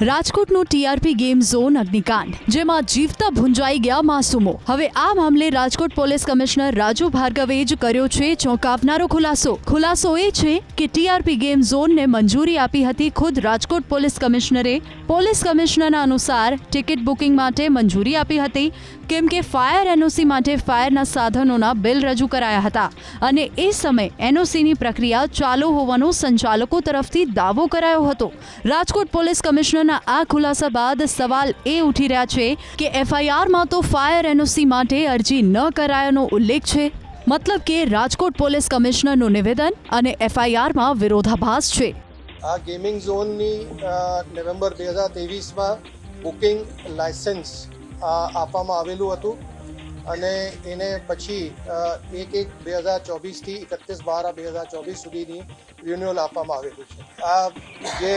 રાજકોટનું TRP game zone અગ્નિકાંડ, જેમાં જીવતા ભૂંજાઈ ગયા માસૂમો. હવે આ મામલે રાજકોટ પોલીસ કમિશનર રાજુ ભાર્ગવે જ કર્યો છે ચોંકાવનારો ખુલાસો. ખુલાસો એ છે કે ટીઆરપી ગેમ ઝોનને મંજૂરી આપી હતી ખુદ રાજકોટ પોલીસ કમિશનરે. પોલીસ કમિશનરના અનુસાર ટિકિટ બુકિંગ માટે મંજૂરી આપી હતી, કેમ કે ફાયર એનઓસી માટે ફાયરના સાધનોના બિલ રજૂ કરાયા હતા. અને એ સમયે એનઓસીની પ્રક્રિયા ચાલુ હોવાનો સંચાલકો તરફથી દાવો કરાયો હતો. રાજકોટ પોલીસ કમિશનરના આ ખુલાસા બાદ સવાલ એ ઉઠી રહ્યા છે કે એફઆઈઆરમાં તો ફાયર એનઓસી માટે અરજી ન કરાયાનો ઉલ્લેખ છે. મતલબ કે રાજકોટ પોલીસ કમિશનરનું નિવેદન અને એફઆઈઆરમાં વિરોધાભાસ છે. આ ગેમિંગ ઝોનની નવેમ્બર બે હજાર ત્રેવીસમાં બુકિંગ લાયસન્સ આપવામાં આવેલું હતું. અને એને પછી એક એક બે હજાર ચોવીસથી એકત્રીસ બાર બે હજાર ચોવીસ સુધીની રિન્યુઅલ આપવામાં આવેલું છે. આ જે